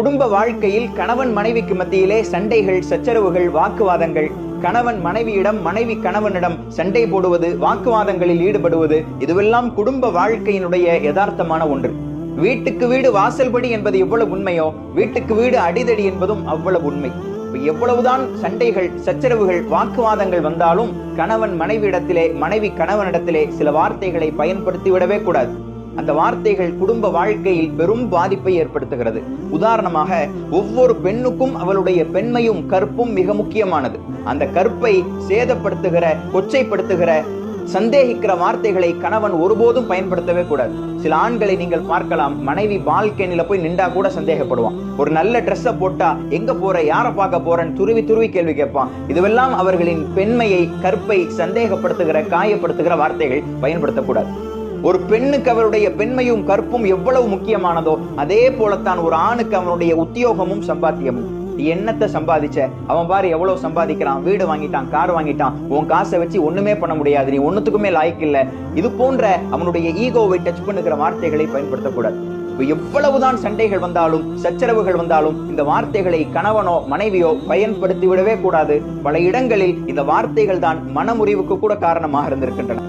குடும்ப வாழ்க்கையில் கணவன் மனைவிக்கு மத்தியிலே சண்டைகள் சச்சரவுகள் வாக்குவாதங்கள். கணவன் மனைவியிடம் மனைவி கணவனிடம் சண்டை போடுவது வாக்குவாதங்களில் ஈடுபடுவது இதுவெல்லாம் குடும்ப வாழ்க்கையினுடைய யதார்த்தமான ஒன்று. வீட்டுக்கு வீடு வாசல்படி என்பது எவ்வளவு உண்மையோ வீட்டுக்கு வீடு அடிதடி என்பதும் அவ்வளவு உண்மை. எவ்வளவுதான் சண்டைகள் சச்சரவுகள் வாக்குவாதங்கள் வந்தாலும் கணவன் மனைவியிடத்திலே மனைவி கணவனிடத்திலே சில வார்த்தைகளை பயன்படுத்தி விடவே கூடாது. அந்த வார்த்தைகள் குடும்ப வாழ்க்கையில் பெரும் பாதிப்பை ஏற்படுத்துகிறது. உதாரணமாக ஒவ்வொரு பெண்ணுக்கும் அவளுடைய பெண்மையும் கற்பும் மிக முக்கியமானது. அந்த கற்பை சேதப்படுத்துகிற கொச்சைப்படுத்துகிற சந்தேகிக்கிற வார்த்தைகளை கணவன் ஒருபோதும் பயன்படுத்தவே கூடாது. சில ஆண்களை நீங்கள் பார்க்கலாம் மனைவி பால்கனில போய் நின்றா கூட சந்தேகப்படுவான். ஒரு நல்ல ட்ரெஸ்ஸை போட்டா எங்க போற? யார பார்க்க போறேன்னு துருவி துருவி கேள்வி கேட்பான். இதுவெல்லாம் அவர்களின் பெண்மையை கற்பை சந்தேகப்படுத்துகிற காயப்படுத்துகிற வார்த்தைகள் பயன்படுத்தக்கூடாது. ஒரு பெண்ணுக்கு அவருடைய பெண்மையும் கற்பும் எவ்வளவு முக்கியமானதோ அதே போலத்தான் ஒரு ஆணுக்கு அவனுடைய உத்தியோகமும் சம்பாத்தியமும். நீ என்னத்தை சம்பாதிச்ச? அவன் பாரு எவ்வளவு சம்பாதிக்கிறான்? வீடு வாங்கிட்டான் கார் வாங்கிட்டான். உன் காசை வச்சு ஒண்ணுமே பண்ண முடியாது. நீ ஒன்னுத்துக்குமே லாய்க்கு இல்ல. இது போன்ற அவனுடைய ஈகோவை டச் பண்ணுகிற வார்த்தைகளை பயன்படுத்தக்கூடாது. இப்ப எவ்வளவுதான் சண்டைகள் வந்தாலும் சச்சரவுகள் வந்தாலும் இந்த வார்த்தைகளை கணவனோ மனைவியோ பயன்படுத்தி விடவே கூடாது. பல இடங்களில் இந்த வார்த்தைகள் தான் மனமுறிவுக்கு கூட காரணமாக இருந்திருக்கின்றன.